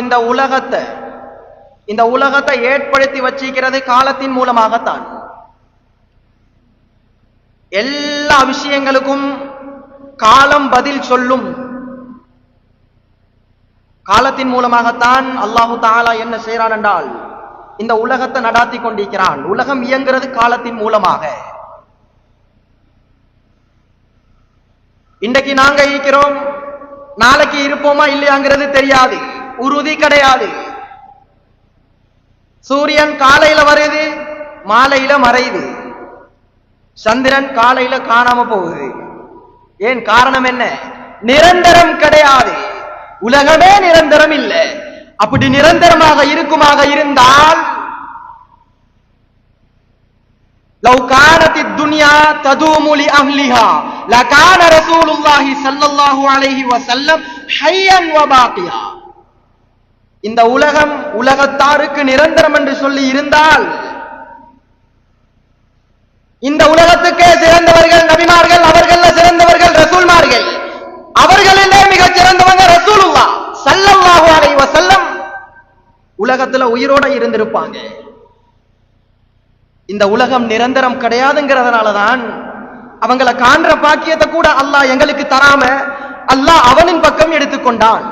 இந்த உலகத்தை இந்த உலகத்தை ஏற்படுத்தி வச்சிருக்கிறது காலத்தின் மூலமாகத்தான். எல்லா விஷயங்களுக்கும் காலம் பதில் சொல்லும் காலத்தின் மூலமாகத்தான் அல்லாஹு தாலா என்ன செய்யறான் என்றால் இந்த உலகத்தை நடாத்தி கொண்டிருக்கிறான். உலகம் இயங்குறது காலத்தின் மூலமாக. இன்றைக்கு நாங்க இருக்கிறோம் நாளைக்கு இருப்போமா இல்லையாங்கிறது தெரியாது. உறுதி கிடையாது. சூரியன் காலையில வருது மாலையில மறையுது. சந்திரன் காலையில காணாம போகுது. ஏன் காரணம் என்ன? நிரந்தரம் கிடையாது. உலகமே நிரந்தரம் இல்லை. அப்படி நிரந்தரமாக இருக்குமாக இருந்தால் லவ் கானத்தி துனியா ததுமுலி அஹ்லிஹா. லகான ரசூலுல்லாஹி ஸல்லல்லாஹு அலைஹி வஸல்லம் ஹய்யன் வபாகியா இந்த உலகம் உலகத்தாருக்கு நிரந்தரம் என்று சொல்லி இருந்தால் இந்த உலகத்துக்கே சிறந்தவர்கள் நபிமார்கள் அவர்கள் சிறந்தவர்கள் ரசூல்மார்கள். அவர்களிலே மிக சிறந்தவங்க ரசூலுல்லா சல்லல்லாஹு அலைஹி வஸல்லம். உலகத்துல உயிரோட இருந்திருப்பாங்க. இந்த உலகம் நிரந்தரம் கிடையாதுங்கிறதுனால தான் காண்ற பாக்கியத்தை கூட அல்லாஹ் எங்களுக்கு தராம அல்லாஹ் அவனின் பக்கம் எடுத்துக்கொண்டான்.